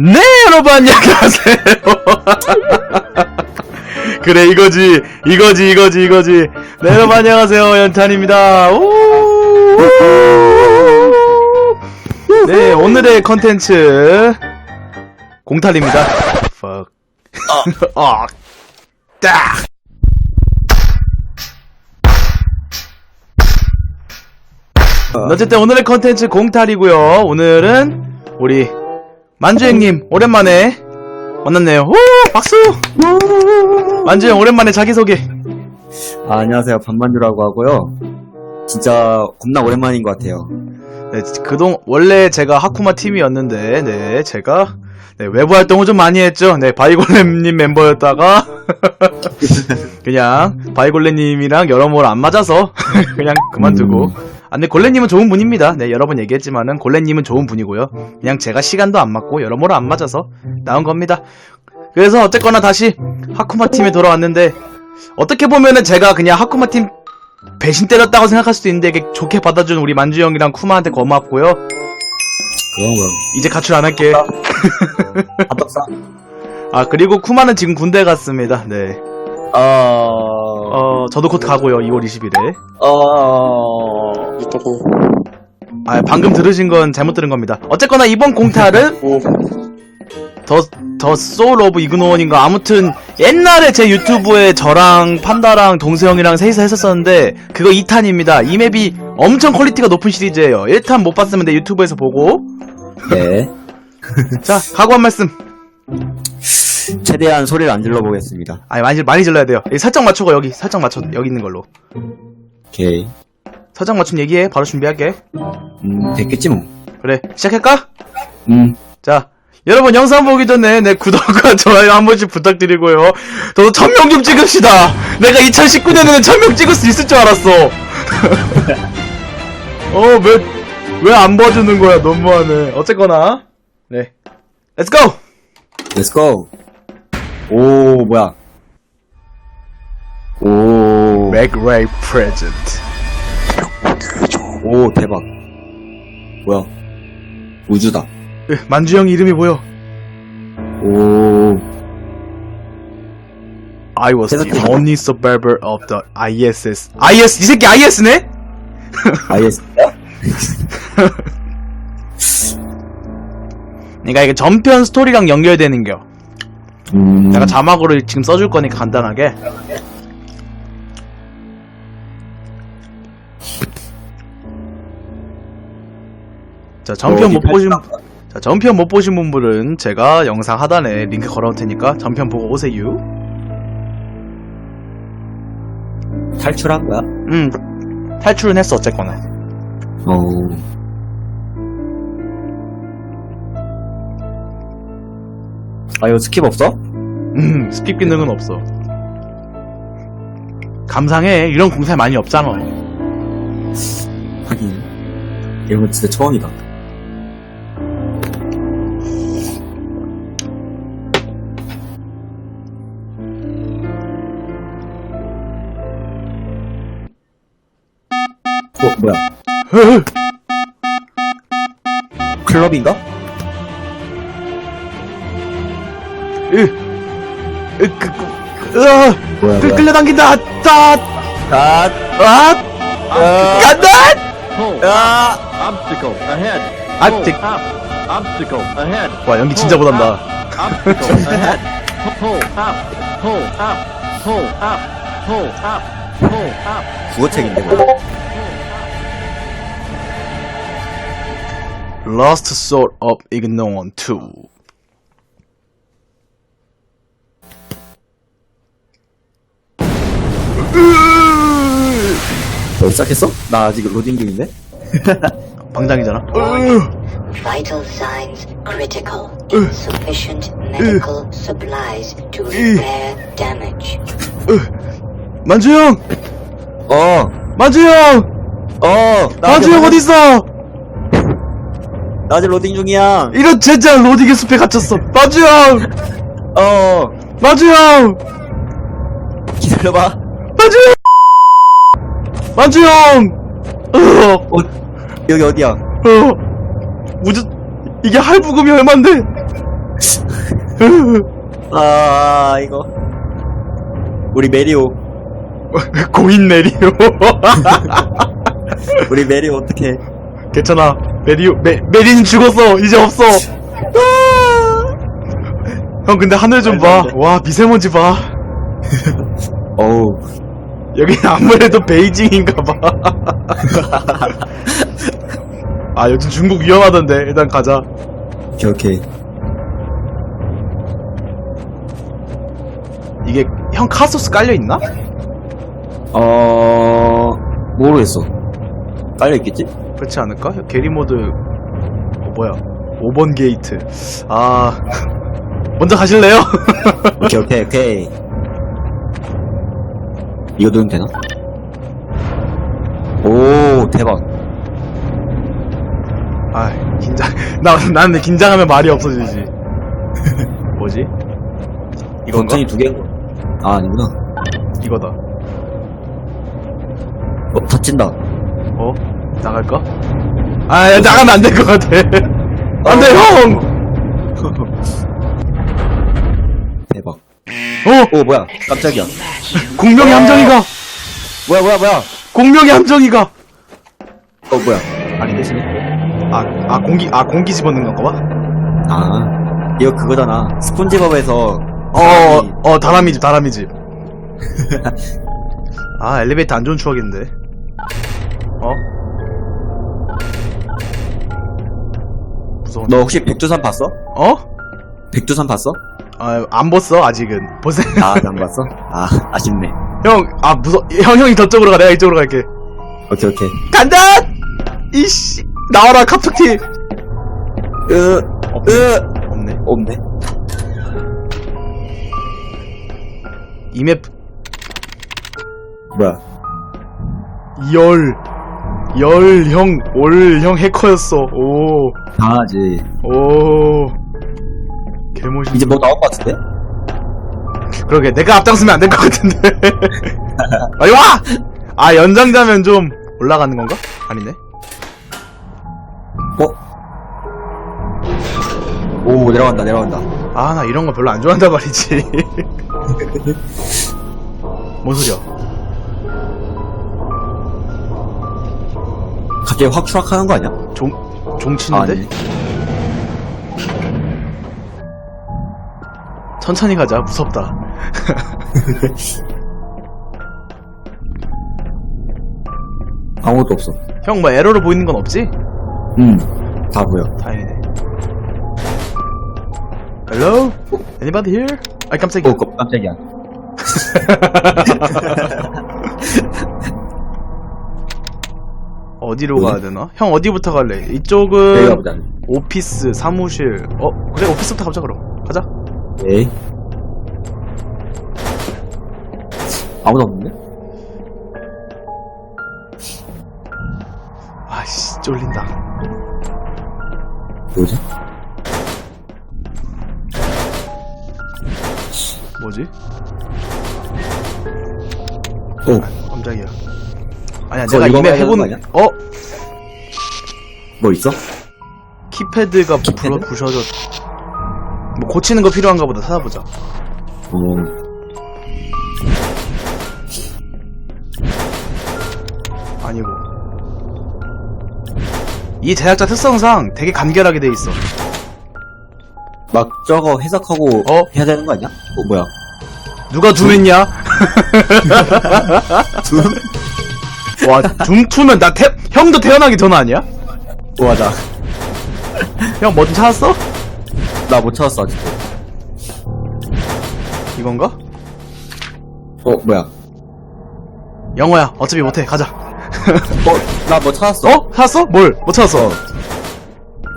네, 여러분, 안녕하세요. 그래, 이거지, 이거지, 이거지, 이거지. 네, 여러분, 안녕하세요. 연탄입니다. 오! 네, 오늘의 컨텐츠, 공탈입니다. Fuck. 어, 딱! 어쨌든 오늘의 컨텐츠 공탈이고요. 오늘은 우리 만주행님 오랜만에 만났네요. 오 박수! 만주행 오랜만에 자기소개. 아, 안녕하세요. 반만주라고 하고요. 진짜 겁나 오랜만인 것 같아요. 네, 그동 원래 제가 하쿠마 팀이었는데 네 제가 네, 외부 활동을 좀 많이 했죠. 네 바이골렘님 멤버였다가 그냥 바이골렘님이랑 여러모로 안 맞아서 그냥 그만두고. 아, 근데 골렘님은 좋은 분입니다. 네 여러 번 얘기했지만은 골렘님은 좋은 분이고요. 그냥 제가 시간도 안 맞고 여러모로 안 맞아서 나온 겁니다. 그래서 어쨌거나 다시 하쿠마 팀에 돌아왔는데 어떻게 보면은 제가 그냥 하쿠마 팀 배신 때렸다고 생각할 수도 있는데 이게 좋게 받아준 우리 만주 형이랑 쿠마한테 고맙고요. 그런 거. 이제 가출 안 할게. 합덕사. 아 그리고 쿠마는 지금 군대 갔습니다. 네. 어, 어 저도 곧 가고요. 2월 20일에. 어, 아 방금 들으신 건 잘못 들은 겁니다. 어쨌거나 이번 공탈은 더, 더 소울 오브 이그노원인가 아무튼 옛날에 제 유튜브에 저랑 판다랑 동세형이랑 셋이서 했었었는데 그거 2탄입니다. 이 맵이 엄청 퀄리티가 높은 시리즈예요. 1탄 못 봤으면 내 유튜브에서 보고 네. 자 각오 한 말씀. 최대한 소리를 안 질러 보겠습니다. 아니 많이 많이 질러야 돼요. 여기 살짝 맞추고 여기 살짝 맞춰 여기 있는 걸로. 오케이. 살짝 맞춤 얘기해. 바로 준비할게. 음, 됐겠지 뭐. 그래 시작할까? 음, 자 여러분 영상 보기 전에 내 구독과 좋아요 한 번씩 부탁드리고요. 저도 천명 좀 찍읍시다. 내가 2019년에는 천명 찍을 수 있을 줄 알았어. 어 왜 왜 안 봐주는 거야 너무하네. 어쨌거나 네 렛츠 고. let's go. 오, 뭐야. 오, 맥레이 프레젠트. 오, 대박. 뭐야. 우주다. 만주 형 이름이 뭐여? 오, I was the only survivor of the ISS. IS 이 새끼 IS네? IS. 그러니까 이게 전편 스토리랑 연결되는겨. 음, 내가 자막으로 지금 써줄 거니까 간단하게. 자 전편 어디 못 보신 자 전편 못 보신 분들은 제가 영상 하단에 링크 걸어놓을 테니까 전편 보고 오세요. 탈출한 거야? 음 탈출은 했어 어쨌거나. 어. 아, 이거 스킵 없어? 음 스킵 기능은 없어. 감상해 이런 공사 많이 없잖아. 하긴. 이런 건 진짜 처음이다. 어, 뭐야? 클럽인가? 으, 그, 그, 으아, 뭐야, 끌, 끌려당긴다, 따, 아, 아, 아, 간다! Pull. 아, Obstacle ahead. Pull up. Obstacle ahead. 와, 연기 진짜 Pull 못한다. up. Obstacle ahead. Pull up. Pull up. Pull up. Pull up. Pull up. 국어책인데, 뭐야? Lost Soul of Ignorance 2. 너 시작했어? 나 아직 로딩 중인데? 방장이잖아. Vital signs critical. Insufficient medical supplies to repair damage. 만주 형! 어, 만주 형! 어, 나 만주 형 어딨어? 나 아직 로딩 중이야. 이런 젠장 로딩의 숲에 갇혔어. 만주 형! 어, 만주 형! 기다려봐. 만주 형! 만주 형! 어, 어, 여기 어디야? 어, 우주, 이게 할부금이 얼만데? 아, 이거. 우리 메리오. 고인 메리오. 우리 메리오 어떡해. 괜찮아. 메리오, 메, 메린 죽었어. 이제 없어. 형, 근데 하늘 좀 봐. 와, 미세먼지 봐. 어우, 여기 아무래도 베이징인가 봐. 아, 요즘 중국 위험하던데. 일단 가자. 오케이, 오케이. 이게, 형 카소스 깔려있나? 어, 모르겠어. 깔려있겠지? 그렇지 않을까? 게리모드, 어, 뭐야. 5번 게이트. 아, 먼저 가실래요? 오케이, 오케이, 오케이. 이거 누르면 되나? 오, 대박. 아, 긴장. 나, 나는 긴장하면 말이 없어지지. 뭐지? 이건가? 버튼이 두 개. 아, 아니구나. 이거다. 어, 다친다. 어? 나갈까? 아, 야, 나가면 안 될 것 같아. 안 돼, 형! 대박. 어! 오, 뭐야. 깜짝이야. 공명의 함정이가! 뭐야, 뭐야, 뭐야. 공명의 함정이가! 어, 뭐야. 아닌데? 아, 아, 공기, 아, 공기 집어넣는 건가 봐? 아, 이거 그거잖아. 스폰지밥에서. 어, 어, 어, 다람이 집, 다람이 집. 아, 엘리베이터 안 좋은 추억인데. 어? 무서워. 너 혹시 백두산 봤어? 어? 백두산 봤어? 아, 안 봤어, 아직은. 보세요. 아, 안 봤어? 아, 아쉽네. 형, 아, 무서, 형, 형이 저쪽으로 가, 내가 이쪽으로 갈게. 오케이, 오케이. 간다! 이씨, 나와라, 카프티! 으, 으. 없네. 없네. 이맵, 뭐야. 열, 열, 형, 올, 형 해커였어. 오, 강아지. 오. 개멋있 이제 뭐 나올 것 같은데? 그러게, 내가 앞장서면 안 될 것 같은데. 아니, 와! 아, 연장자면 좀 올라가는 건가? 아니네. 어? 오, 내려간다, 내려간다. 아, 나 이런 거 별로 안 좋아한단 말이지. 뭔 소리야? 갑자기 확 추락하는 거 아니야? 종, 종 치는데? 아니. 천천히 가자, 무섭다. 아무것도 없어. 형, 뭐 에러로 보이는 건 없지? 음, 다 보여. 다행이네. Hello? Anybody here? 아, 깜짝이야. 오, 깜- 깜짝이야. 어디로? 가야 되나? 형, 어디부터 갈래? 내가 이쪽은 보자. 오피스, 사무실. 어, 그래, 오피스부터 가자, 그럼. 가자. 에이. 아무도 없는데? 아이씨, 쫄린다. 뭐지? 뭐지? 오, 깜짝이야. 아니야, 그거 내가 이거 해야 해본, 되는 거 어? 뭐 있어? 키패드가 키패드? 불어 부셔져. 뭐 고치는 거 필요한가 보다 찾아보자. 어, 아니고. 이 제작자 특성상 되게 간결하게 돼 있어. 막 저거 해석하고 어? 해야 되는 거 아니야? 어, 뭐야? 누가 둠했냐? 둠? 와, 둠2면 나 태, 형도 태어나기 전 아니야? 우와다. 형 뭐든 찾았어? 나 못 찾았어, 아직도. 이건가? 어, 뭐야? 영어야. 어차피 못해. 가자. 어, 나 뭐 찾았어. 어? 찾았어? 뭘? 뭐 찾았어?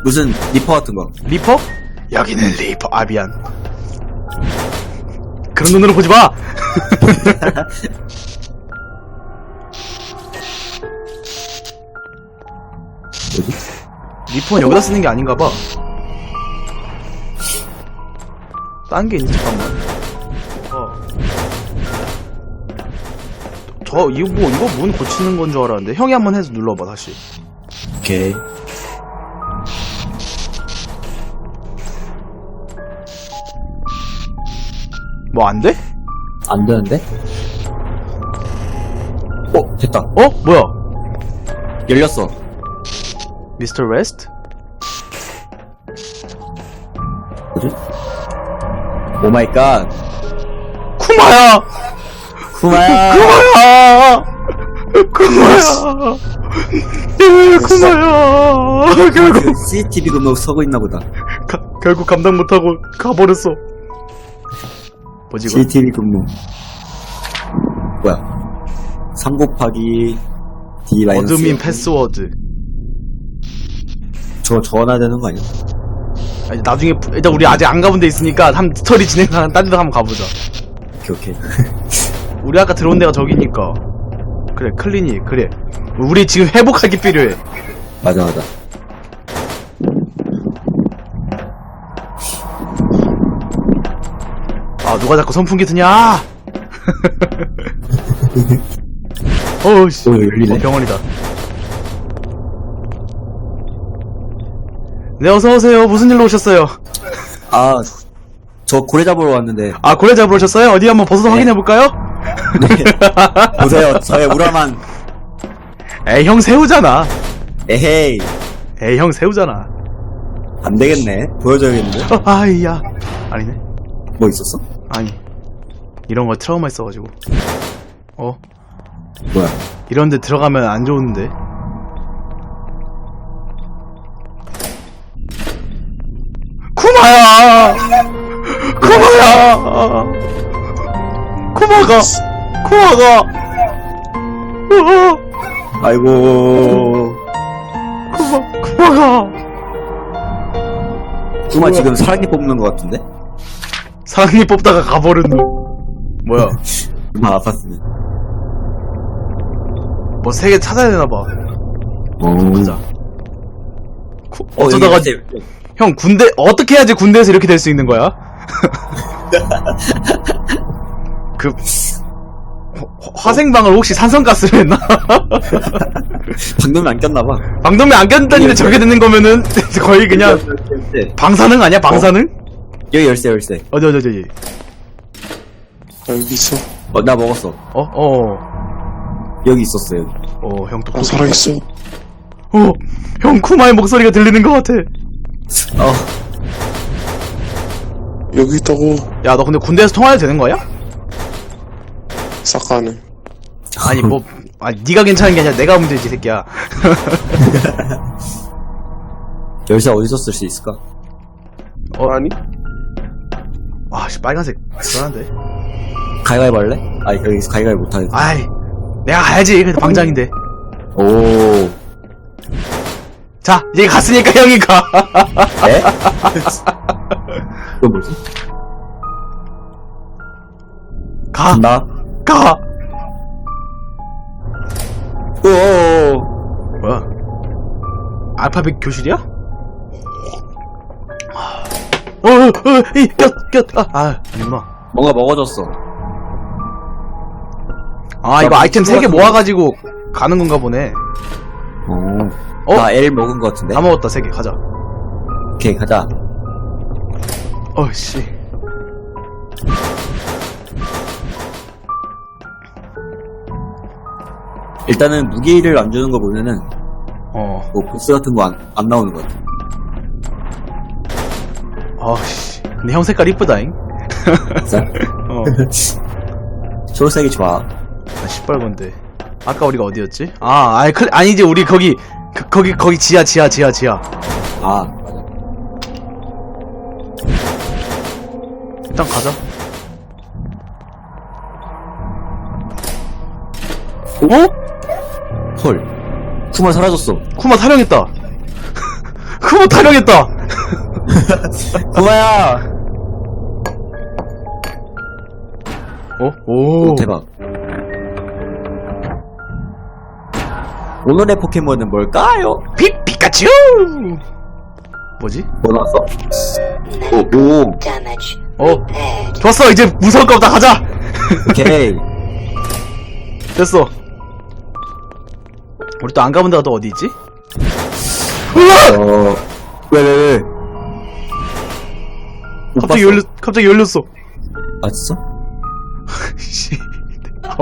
무슨 리퍼 같은 거. 리퍼? 여기는 리퍼. 아, 미안. 그런 눈으로 보지 마! 뭐지? 리퍼는 여기다 쓰는 게 아닌가 봐. 딴 게 있니? 잠깐만. 어. 저, 이거 뭐, 이거 문 고치는 건 줄 알았는데. 형이 한번 해서 눌러봐, 다시. 오케이. 뭐 안 돼? 안 되는데? 어, 됐다. 어? 뭐야? 열렸어. 미스터 웨스트? 뭐지? 오 마이 갓. 쿠마야! 쿠마야! 쿠마야! 쿠마야! 예, 쿠마야! 결국, CCTV 근무 서고 있나 보다. 가, 결국 감당 못하고 가버렸어. 뭐지, 이거? CCTV 근무. 뭐야? 3 곱하기 D 마이너스. 어드민 패스워드. 저 전화야 되는 거 아니야? 아니, 나중에, 부- 일단 우리 아직 안 가본 데 있으니까, 한 스토리 진행하는 딴 데도 한번 가보자. 오케이, 오케이. 우리 아까 들어온 데가 저기니까. 그래, 클리닉, 그래. 우리 지금 회복하기 필요해. 맞아, 맞아. 아, 누가 자꾸 선풍기 드냐? 어우씨. 오, 열리네. 어, 병원이다. 네, 어서오세요. 무슨 일로 오셨어요? 아, 저 고래 잡으러 왔는데. 아, 고래 잡으러 오셨어요? 어디 한번 벗어서 네. 확인해볼까요? 보세요, 저의 우람한. 에이, 형 새우잖아. 에헤이. 에이, 형 새우잖아. 안 되겠네. 보여줘야겠는데? 어, 아이야. 아니네. 뭐 있었어? 아니. 이런 거 트라우마 있어가지고. 어? 뭐야? 이런 데 들어가면 안 좋은데. 쿠마야! 쿠마가! 쿠마가! 어, 아이고. 쿠마, 쿠마가! 쿠마 지금 사랑니 뽑는 것 같은데? 사랑니 뽑다가 가버렸네. 뭐야? 쿠마 아팠으면. 뭐세 개 찾아야 되나봐. 오. 가자. 쿠- 어, 어쩌다가 밑에 형 군대 어떻게 해야지 군대에서 이렇게 될 수 있는 거야? 그 화- 화생방을 혹시 산성가스를 했나? 방금이 안 꼈나봐. 방독면 안 꼈다는데 저게 되는 거면은 거의 그냥 방사능 아니야 방사능? 여기 열쇠, 열쇠. 어디 어디 어디 아, 여기 있어. 어, 나 먹었어. 어? 어? 여기 있었어, 여기. 어, 형 또, 어, 살아있어. 어, 형 쿠마의 목소리가 들리는 것 같아. 어, 여기 있다고. 야, 너 근데 군대에서 통화해도 되는 거야? 싹 가는. 아니, 뭐, 아, 네가 괜찮은 게 아니라 내가 문제지, 이 새끼야. 열쇠 어디서 쓸 수 있을까? 어? 아니? 아, 씨, 빨간색. 불안한데. 가위가위 할래? 아, 여기서 가위가위 못하겠어. 아이, 내가 가야지. 그래도 방장인데. 오. 자, 이제 갔으니까 형이 가. 에? 이거 뭐지? 가, 나? 가. 오오오. 뭐야? 알파벳 교실이야? 어, 어, 어, 이, 꼈, 꼈, 아, 아, 아니구나. 뭔가 먹어줬어. 아, 이거 나 아이템 무슨 3개 같은 모아가지고 가는 건가 보네. 어? 어? 나 L 먹은 것 같은데? 다 먹었다, 3개. 가자. 오케이, 가자. 어씨. 일단은 무기를 안 주는 거 보면은, 어, 뭐, 보스 같은 거 안, 안 나오는 것 같아. 어씨. 근데 형 색깔 이쁘다잉. 진짜? 어, 초록색이 좋아. 아, 시뻘건데. 아까 우리가 어디였지? 아, 아니, 클, 아니지, 우리 거기, 그, 거기, 거기 지하, 지하, 지하, 지하. 아. 일단 가자. 어? 헐. 쿠마 사라졌어. 쿠마 타령했다. 쿠마 타령했다. 쿠마야! 어? 오. 오, 대박. 오늘의 포켓몬은 뭘까요? 피, 피카츄! 뭐지? 뭐 나왔어? 오, 오, Damage 어, repaired. 좋았어. 이제 무서울 거 없다. 가자. 오케이. 됐어. 우리 또 안 가본 데가 또 어디 있지? 어, 왜, 왜, 왜? 못 갑자기 봤어. 열렸, 갑자기 열렸어. 아, 진짜? 씨.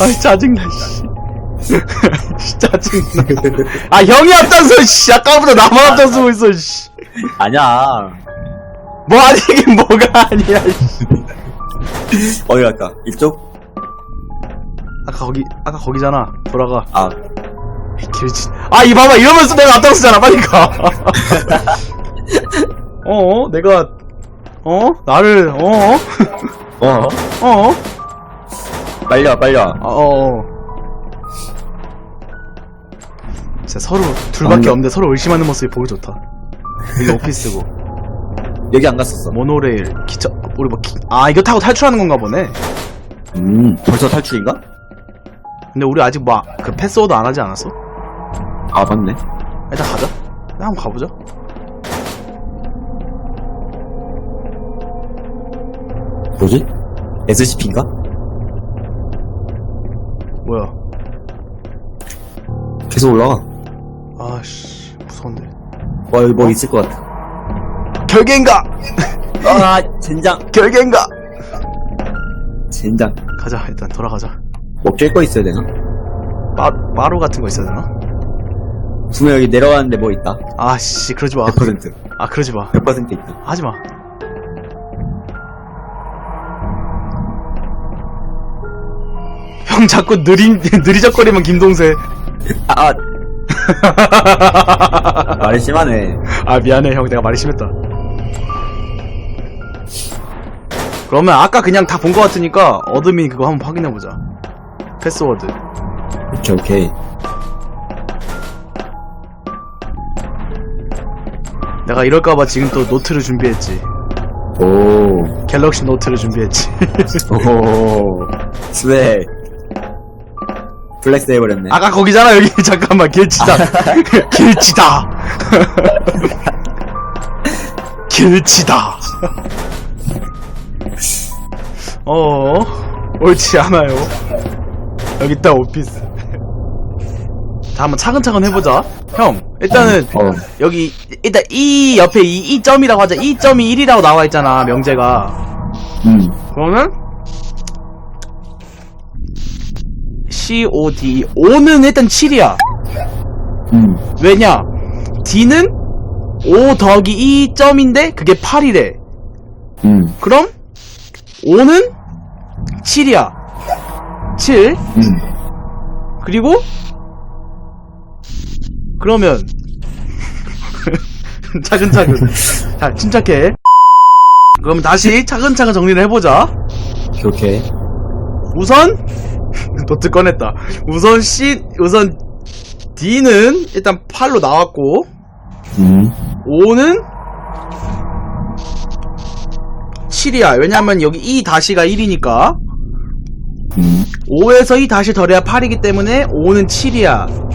아 짜증나 씨. 씨, 짜증나. 아 형이 앞장서 씨. 아까부터 나만 앞장서고 있어 씨. 아니야. 뭐 아니긴 뭐가 아니야 씨. 어디 갈까? 이쪽? 아까 거기 아까 거기잖아. 돌아가. 아, 길지. 아, 이 봐봐. 이러면서 내가 앞장서잖아. 빨리 가. 어, 내가, 어? 나를, 어? 어? 어? 빨리 와, 빨리 와. 어, 어. 진짜 서로, 둘밖에 없는데 서로 의심하는 모습이 보기 좋다. 여기 오피스고, 여기 안 갔었어. 모노레일, 기차, 우리 뭐, 기, 아, 이거 타고 탈출하는 건가 보네. 음, 벌써 탈출인가? 근데 우리 아직 뭐, 그 패스워드 안 하지 않았어? 아, 맞네. 일단 가자. 나 한번 가보자. 뭐지? SCP인가? 뭐야. 계속 올라가. 아씨, 무서운데. 와, 여기 뭐 있을 것 같아. 결계인가? 아, 젠장. 결계인가? 젠장. 가자, 일단 돌아가자. 뭐깰거 있어야 되나? 마, 마루 같은 거 있어야 되나? 분명 여기 내려가는데 뭐 있다. 아씨, 그러지 마. 100%. 아, 그러지 마. 100% 있다. 하지 마. 형 자꾸 느린, 느리적거리면 김동세. 아, 아. 말이 심하네. 아, 미안해, 형. 내가 말이 심했다. 그러면 아까 그냥 다 본 거 같으니까 어드민 그거 한번 확인해보자. 패스워드. 오케이, 오케이. 내가 이럴까봐 지금 또 노트를 준비했지. 오, 갤럭시 노트를 준비했지. 오, 스웨. 플렉스 해버렸네. 아까 거기잖아 여기. 잠깐만 길치다. 길치다. 길치다. 어 옳지 않아요. 여기 있다 오피스. 자 한번 차근차근 해보자. 형 일단은 어, 여기 일단 이 옆에 이, 이 점이라고 하자. 이 점이 1이라고 나와 있잖아 명제가. 음, 그러면 COD 5는 일단 7이야. 음, 왜냐? D는 5 더하기 2점인데 그게 8이래. 음, 그럼 5는 7이야. 7 음. 그리고 그러면 차근차근. 자 침착해. 그럼 다시 차근차근 정리를 해보자. 오케이. 우선 도트 꺼냈다. 우선 C 우선 D는 일단 8로 나왔고 음, 5는 7이야. 왜냐면 여기 이 다시가 1이니까 음, 5에서 이 다시 덜해야 8이기 때문에 5는 7이야.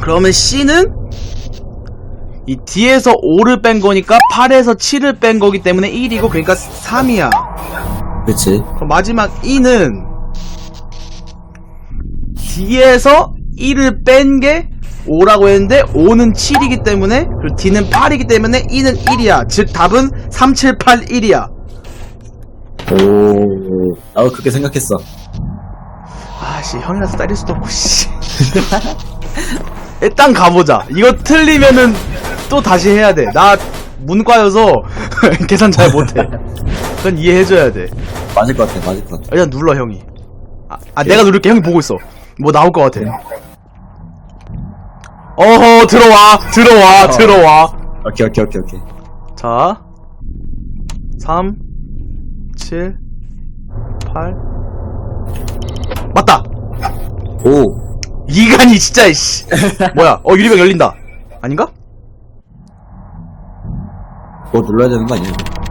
그러면 C는 이 D에서 5를 뺀 거니까 8에서 7을 뺀 거기 때문에 1이고 그러니까 3이야. 그치. 그럼 마지막 2는 D에서 1을 뺀 게 5라고 했는데 5는 7이기 때문에 그리고 D는 8이기 때문에 2는 1이야. 즉 답은 3, 7, 8, 1이야. 오, 나도 그렇게 생각했어. 아씨 형이라서 때릴 수도 없고 씨. 일단 가보자. 이거 틀리면은 또 다시 해야 돼. 나 문과여서 계산 잘 못해. 그건 이해해줘야 돼. 맞을 것 같아, 맞을 것 같아. 일단 눌러 형이. 아, 아, 내가 누를게 형이 보고 있어. 뭐 나올 것 같아. 어허 들어와 들어와 들어와. 오케이, 오케이, 오케이, 오케이. 자 3 7 8 맞다. 오, 이간이 진짜 씨. 뭐야? 어 유리병 열린다. 아닌가? 뭐 눌러야 되는 거 아니야? 오.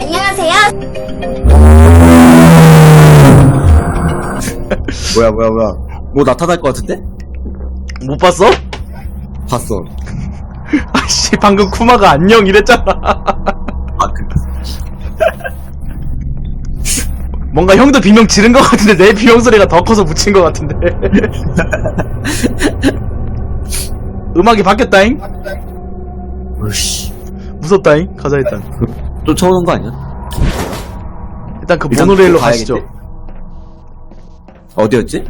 안녕하세요. 뭐야, 뭐야, 뭐야. 뭐 나타날 것 같은데? 못 봤어? 봤어. 아씨 방금 쿠마가 안녕 이랬잖아. 아, 그, 뭔가 형도 비명 지른 것 같은데 내 비명 소리가 더 커서 붙인 것 같은데. 음악이 바뀌었다잉? 으씨. 무섭다잉? 가자 일단. 또 처음 온거 아니야? 일단 그 일단 모노레일로 그거 가시죠. 어디였지?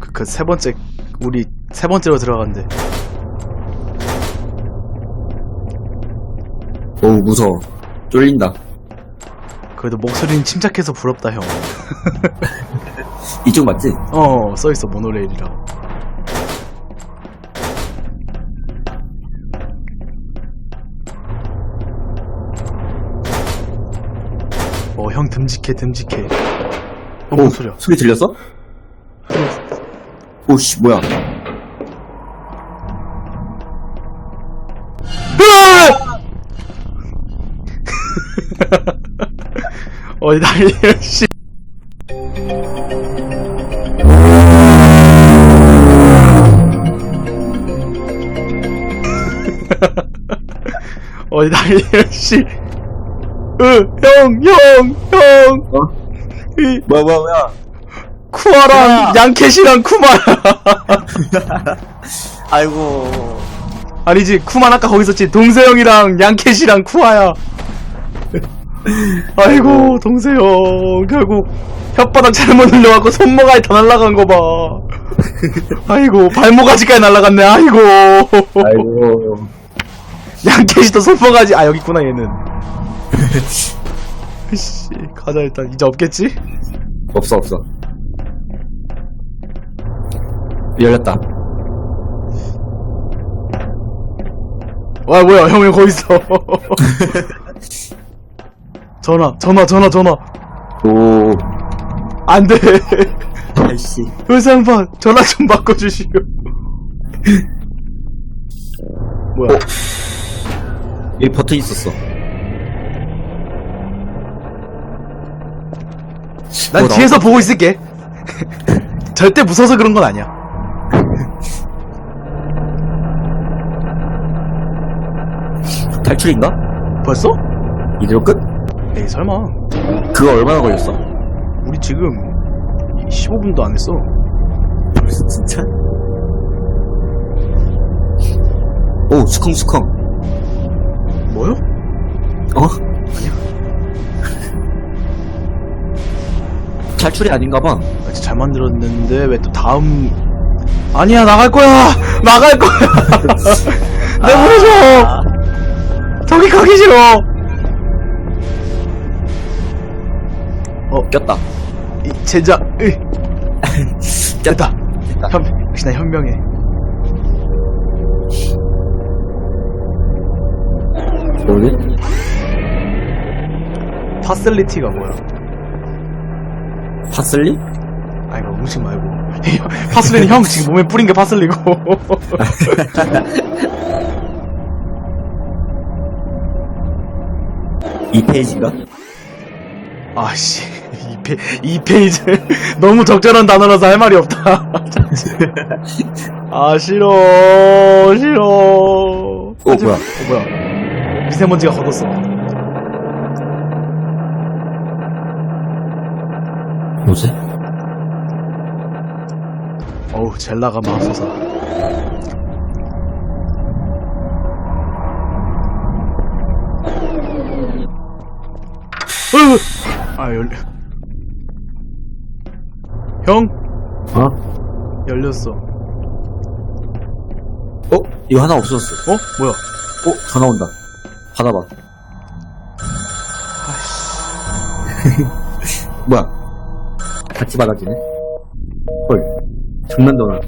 그, 그세 번째, 우리 세 번째로 들어간대. 어우, 무서워. 쫄린다. 그래도 목소리는 침착해서 부럽다, 형. 이쪽 맞지? 어, 써있어, 모노레일이라. 어, 형 듬직해, 듬직해. 어, 뭔 소리야? 소리 들렸어? 오씨, 뭐야. 어이, 난리야, 씨. 어이, 난리야, 씨. 으, 형, 형, 형. 어? 이, 뭐야, 뭐야, 뭐야. 쿠아랑 양캣이랑 쿠마야. 아이고. 아니지, 쿠만 아까 거기 있었지. 동세형이랑 양캣이랑 쿠아야. 아이고, 동세형. 결국 혓바닥 잘못 눌려갖고 손모가지 다 날라간 거 봐. 아이고, 발모가지까지 날라갔네. 아이고. 아이고. 양캣이 또 손모가지. 아, 여기 있구나, 얘는. 씨, 가자, 일단. 이제 없겠지? 없어, 없어. 열렸다. 와, 뭐야, 형, 형, 거기 있어. 전화, 전화, 전화, 전화. 오. 안 돼. 아이씨. 의상반 전화 좀 바꿔주시오. 뭐야? 여기 버튼 있었어. 난뭐 뒤에서 보고 있을게. 절대 무서워서 그런 건 아니야. 탈출인가? 벌써? 이대로 끝? 에이 설마. 그거 얼마나 걸렸어? 우리 지금 15분도 안 했어. 벌써 진짜? 오, 수컹수컹. 뭐요? 어? 탈출이 아닌가 봐. 아, 진짜 잘 만들었는데 왜 또 다음? 아니야 나갈 거야. 나갈 거야. 내 보내줘. 저기 가기 싫어. 어, 꼈다. 이 제자. 으이. 됐다. 됐다. 현, 역시나 현명해. 뭐지? 파슬리티가 뭐야? 파슬리? 아 이거 음식 말고 파슬리는 형 지금 몸에 뿌린 게 파슬리고 이 페이지인가? 아씨 이, 페, 이 페이지 너무 적절한 단어라서 할 말이 없다 아 싫어 싫어 어. 뭐야? 어 뭐야 미세먼지가 걷었어 뭐지? 어우 젤라가 마소사 으! 아 열려 형 어? 열렸어 어? 이거 하나 없어졌어. 어 뭐야 어? 전화 온다. 받아봐. 뭐야? 같이 받아지네? 헐. 장난 전화.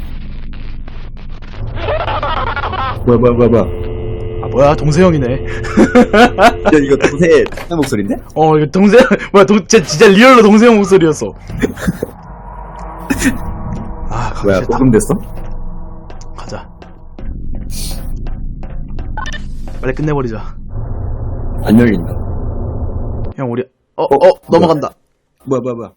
뭐야, 뭐야, 뭐야, 뭐야. 아 뭐야 동세 형이네 야, 이거 동생, 동생 목소리인데? 어 이거 동세 뭐야 동 진짜, 진짜 리얼로 동세 형 목소리였어 아 가기 뭐야, 싫다 녹음됐어? 가자 빨리 끝내버리자 안 열린다. 형 우리 어 어, 어 넘어간다 뭐야, 뭐야, 뭐야.